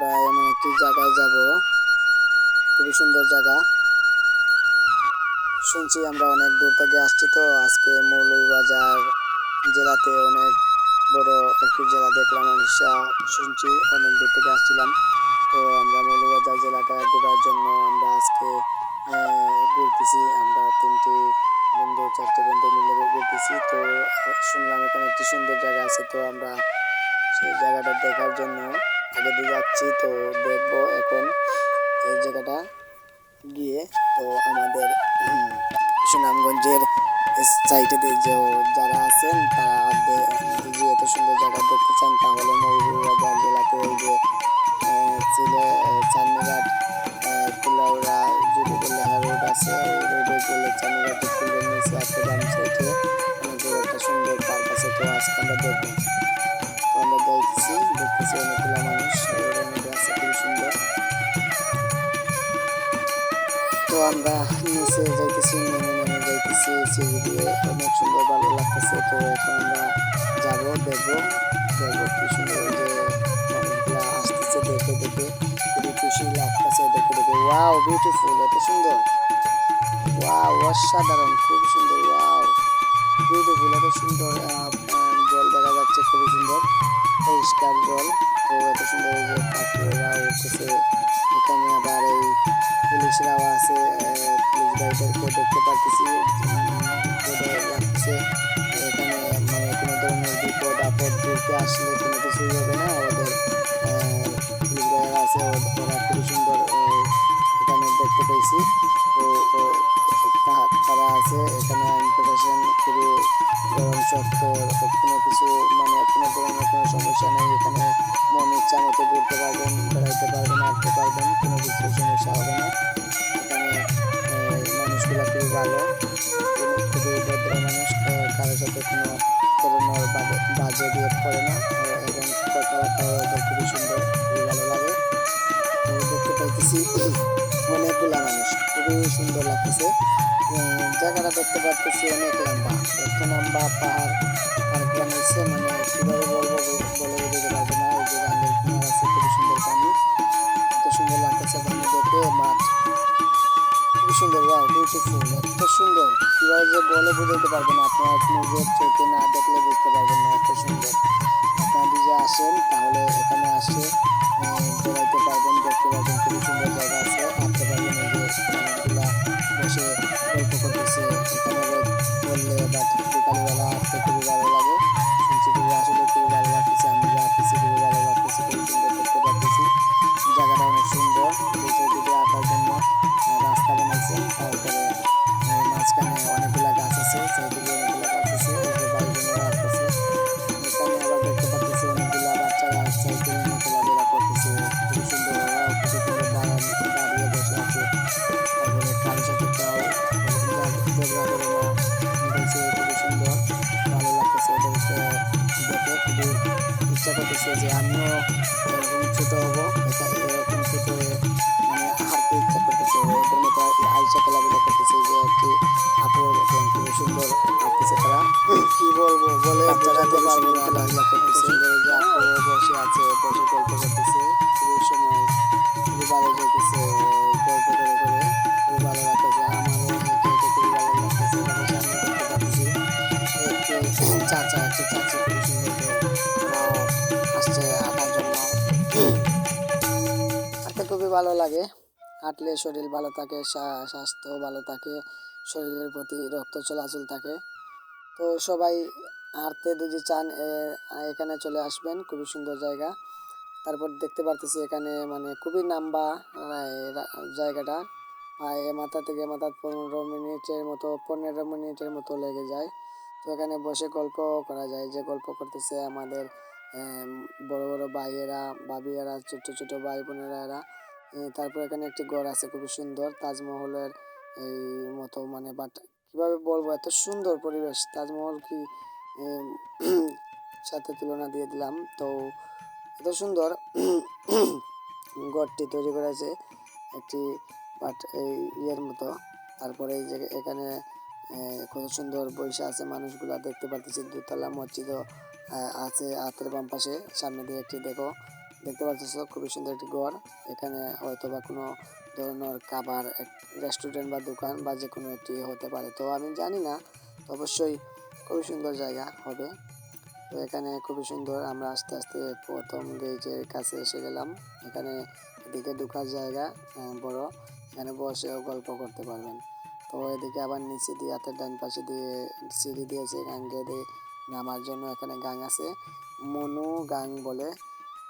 আমরা এমন একটি জায়গায় যাব। খুবই সুন্দর জায়গা। শুনছি আমরা অনেক দূর থেকে আসছি তো, আজকে মৌলভীবাজার জেলাতে অনেক বড় একটি জেলা দেখলাম ঈর্ষা শুনছি অনেক দূর থেকে আসছিলাম। তো আমরা মৌলভীবাজার জেলাটা ঘোরার জন্য আমরা আজকে ঘুরতেছি। আমরা তিনটি বন্ধু, চারটি বন্ধু মিলে ঘুরতেছি। তো, শুনলাম এখানে একটি সুন্দর জায়গা আছে। তো আমরা সেই জায়গাটা দেখার জন্য আগে দিয়ে যাচ্ছি তো দেখব এখন এই জায়গাটা গিয়ে তো আমাদের সুনামগঞ্জের সাইডে যে যারা আছেন তারা যদি এত সুন্দর জায়গা দেখতে চান তাহলে মৌলভীবাজার জেলাতে ওই যে আহ, চিলে আহ, চান্দিঘাট কুলাউড়া জুড়িগুল্লাহা রোড আছে ওই রোডে গেলে চান্দিঘাটে ফুলের নিচে আছে ডান সাইডে অনেক একটা সুন্দর পার্ক আছে তো আজকে আমরা দেখব। যাইতেছি দেখতেছি অনেকগুলো মানুষ মধ্যে আছে খুবই সুন্দর তো আমরা নিচে যাইতেছি নেমে নেমে যাইতেছি সিঁড়ি দিয়ে অনেক সুন্দর ভালো লাগতেছে তো এখন আমরা যাব দেখব দেখব কি সুন্দর যে মানুষগুলা আসতেছে দেখে দেখে খুবই খুশি লাগতেছে দেখে দেখে ওয়াও বিউটিফুল এত সুন্দর ওয়াও অসাধারণ খুব সুন্দর ওয়াও বিউটিফুল এত সুন্দর যাচ্ছে খুবই সুন্দর। পরিষ্কার জল। তো এত সুন্দর এই যে পাখিরা উঠতেছে এখানে আবার এই পুলিশরাও আছে। পুলিশ গাড়িদেরকে দেখতে পাচ্ছি লাগছে। এখানে মানে কোনো ধরনের বিপদ, আপদ ঘুরতে আসলে কোনো কিছুই হবে না। ওদের পুলিশ গাড়িরা আছে। ওরা খুবই সুন্দর এখানে দেখতে পেয়েছি। তা- তারা আছে। এখানে খুবই গরম শক্ত কোনো কিছু মানে কোনো ধরনের কোনো সমস্যা নেই, এখানে মন ইচ্ছা মতো ঘুরতে পারবেন, বেড়াইতে পারবেন আঁকতে পারবেন, কোনো কিছু সমস্যা হবে না। এখানে মানুষগুলো খুবই ভালো, খুবই- ভদ্র মানুষ কারোর সাথে কোনো ধরনের বাজে- বাজে করে না, এবং খুবই সুন্দর, খুবই ভালো লাগে। দেখতে পাইতেছি, অনেকগুলা মানুষ, খুবই সুন্দর লাগতেছে। জায়গাটা দেখতে পাচ্ছি অনেক লম্বা। এত লম্বা পাহাড় মানে কীভাবে বলব, বলে দিতে পারব না, এই যে গাঙ্গের কিনার আছে সুন্দর পানি। এত সুন্দর লাগতেছে পানি দেখে মাঠ খুবই সুন্দর বা বিউটিফুল এত সুন্দর। কীভাবে যে বলে বুঝতে পারব না, আপনারা নিজের চোখে না দেখলে বুঝতে পারবেন। ছোটো হব এটা এরকম ছোটো হয়ে মানে হাঁটতে ইচ্ছা করতেছে ওদের মতো আইসা খেলাধুলা করতেছে যে একটি আপুর দেখলাম খুবই সুন্দর হাঁটতেছে তারা। কি বলব বলে বোঝাতে খেলাধুলা করতেছে যে আপু বসে আছে বসে গল্প করতেছে। হাঁটতে খুবই ভালো লাগে। হাঁটলে শরীর ভালো থাকে স্বাস্থ্য ভালো থাকে শরীরের প্রতি রক্ত চলাচল থাকে। তো সবাই হাঁটতে যদি চান এখানে চলে আসবেন খুবই সুন্দর জায়গা। তারপর দেখতে পারতেছি এখানে মানে খুবই নাম্বা জায়গাটা। এ মাথা থেকে মাথা পনেরো মিনিটের মতো পনেরো মিনিটের মতো লেগে যায়। তো এখানে বসে গল্প করা যায়। যে গল্প করতেছে আমাদের আম, বড় বড় ভাইয়েরা, ভাবিয়েরা ছোট ছোট ভাই বোনেরা এরা তারপর এখানে একটি ঘর আছে, খুবই সুন্দর, তাজমহলের এই মতো মানে বাট কীভাবে বলব, এত সুন্দর পরিবেশ, তাজমহল কি সাথে তুলনা দিয়ে দিলাম, তো এত সুন্দর, ঘরটি তৈরি করেছে একটি, বাট এই ইয়ের মতো, তারপরে এই যে এখানে কত সুন্দর বৈশা আছে মানুষগুলা, দেখতে পাচ্ছি দুতলা মসজিদও আছে হাতের বাম পাশে, সামনে দিয়ে একটি দেখো, দেখতে পাচ্ছ খুবই সুন্দর একটি ঘর। এখানে হয়তো বা কোনো ধরনের খাবার রেস্টুরেন্ট বা দোকান বা যে কোনো একটি হতে পারে। তো আমি জানি না অবশ্যই খুবই সুন্দর জায়গা হবে। তো এখানে খুবই সুন্দর, আমরা আস্তে আস্তে প্রথম গেটের কাছে এসে গেলাম। এখানে এদিকে ঢোকার জায়গা বড়। এখানে বসেও গল্প করতে পারবেন। তো এদিকে আবার নিচে দিয়ে হাতের ডান পাশে দিয়ে সিঁড়ি দিয়েছে গাং দিয়ে নামার জন্য এখানে গাং আছে। মনু গাং বলে।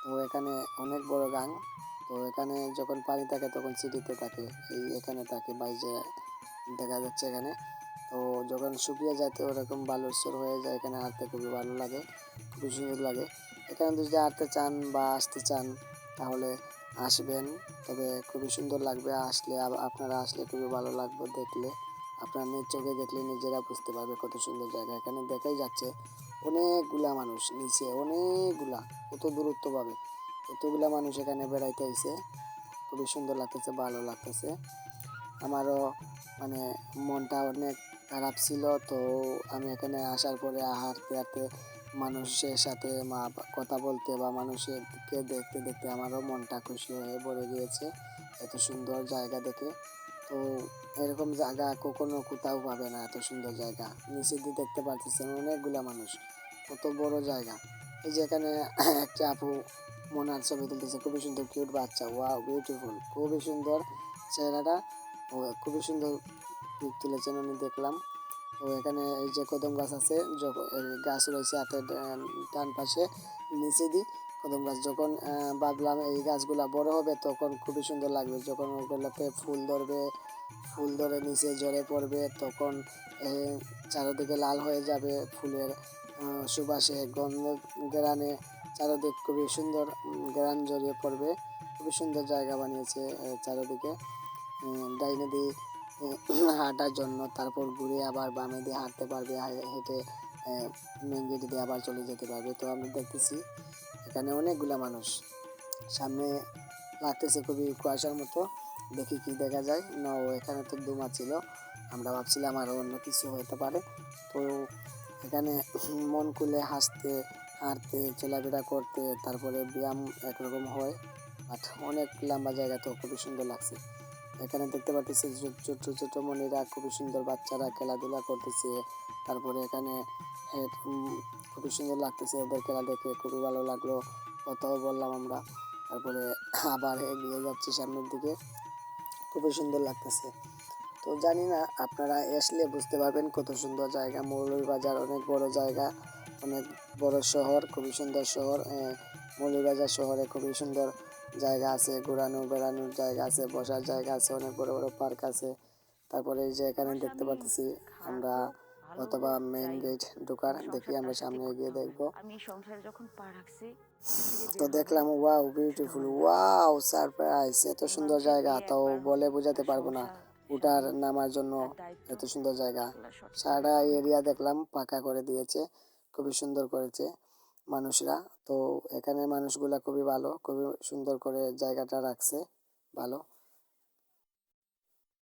তো এখানে অনেক বড় গাং। তো এখানে যখন পানি থাকে তখন সিটিতে থাকে। এই এখানে থাকে বাইরে দেখা যাচ্ছে এখানে। তো যখন শুকিয়ে যায় তো ওরকম বালুস্বর হয়ে যায়। এখানে হাঁটতে খুবই ভালো লাগে, খুবই সুন্দর লাগে। এখানে যদি হাঁটতে চান বা আসতে চান তাহলে আসবেন। তবে খুবই সুন্দর লাগবে। আসলে আপনারা আসলে খুবই ভালো লাগবে দেখলে। আপনারা চোখে দেখলে নিজেরা বুঝতে পারবে কত সুন্দর জায়গা। এখানে দেখাই যাচ্ছে অনেকগুলা মানুষ, নিচে অনেকগুলা, কত দূরত্ব পাবে। এতগুলা মানুষ এখানে বেড়াইতে আইছে, খুবই সুন্দর লাগতেছে, ভালো লাগতেছে। আমারও মানে মনটা অনেক খারাপ ছিল, তো আমি এখানে আসার পরে হাঁটতে হাঁটতে মানুষের সাথে মা কথা বলতে বা মানুষেরকে দেখতে দেখতে আমারও মনটা খুশি হয়ে ভরে গিয়েছে। এত সুন্দর জায়গা দেখে। তো এরকম জায়গা কখনো কোথাও পাবে না, এত সুন্দর জায়গা। নিচে দিয়ে দেখতে পাচ্ছেন অনেকগুলা মানুষ, কত বড় জায়গা। এই যে এখানে একটা আপু মোনার ছবি তুলতেছে, খুবই সুন্দর কিউট বাচ্চা ওয়াও বিউটিফুল খুবই সুন্দর চেহারাটা, ও খুবই সুন্দর পিক তুলেছেন উনি দেখলাম। তো এখানে এই যে কদম গাছ আছে গাছ রয়েছে ডা- ডান পাশে, নিচে দিই কদম গাছ। যখন ভাবলাম এই গাছগুলা বড় হবে, তখন খুবই সুন্দর লাগবে। যখন ওগুলোতে ফুল ধরবে, ফুল ধরে নিচে ঝরে পড়বে, তখন চারিদিকে লাল হয়ে যাবে ফুলের সুবাসে, গন্ধ গ্রানে চারিদিক খুবই সুন্দর গ্রান জড়িয়ে পড়বে। খুবই সুন্দর জায়গা বানিয়েছে চারিদিকে। ডাইনে দিয়ে হাঁটার জন্য, তারপর ঘুরে আবার বামে দিয়ে হাঁটতে পারবে হেঁটে মেন গেট দিয়ে আবার চলে যেতে পারবে। তো আমি দেখতেছি এখানে অনেকগুলা মানুষ। সামনে লাগতেছে খুবই কুয়াশার মতো। দেখি কি দেখা যায়। না, ও এখানে তো দুমা ছিল। আমরা ভাবছিলাম আরও অন্য কিছু হতে পারে। তো এখানে মন খুলে হাসতে, হাঁটতে, চলাফেরা করতে, তারপরে ব্যায়াম একরকম হয়। বাট অনেক লম্বা জায়গা তো খুবই সুন্দর লাগছে। এখানে দেখতে পাচ্ছি ছোট ছোট মনিরা খুবই সুন্দর বাচ্চারা খেলাধুলা করতেছে। তারপরে এখানে খুবই সুন্দর লাগতেছে ওদের খেলা দেখে, খুবই ভালো লাগল। কথাও বললাম আমরা। তারপরে আবার এগিয়ে যাচ্ছি সামনের দিকে। খুবই সুন্দর লাগতেছে। তো জানি না, আপনারা আসলে বুঝতে পারবেন কত সুন্দর জায়গা। মৌলভীবাজার অনেক বড় জায়গা, অনেক বড় শহর, খুবই সুন্দর শহর। মৌলভীবাজার শহরে খুবই সুন্দর জায়গা আছে। ঘোরানো, বেড়ানোর জায়গা আছে, বসার জায়গা আছে, অনেক বড় বড় পার্ক আছে। তারপরে এই যে এখানে দেখতে পাচ্ছি আমরা অথবা মেইন গেট ঢোকার দেখি আমরা সামনে এগিয়ে দেখব। আমি সংসারে যখন পা রাখছি তো দেখলাম ওয়াও বিউটিফুল ওয়াও সারপ্রাইজ এত সুন্দর জায়গা তো বলে বোঝাতে পারব না। উঠার নামার জন্য এত সুন্দর জায়গা। সারা এরিয়া দেখলাম পাকা করে দিয়েছে খুবই সুন্দর করেছে মানুষরা। তো এখানে মানুষগুলা খুবই ভালো খুবই সুন্দর করে জায়গাটা রাখছে ভালো।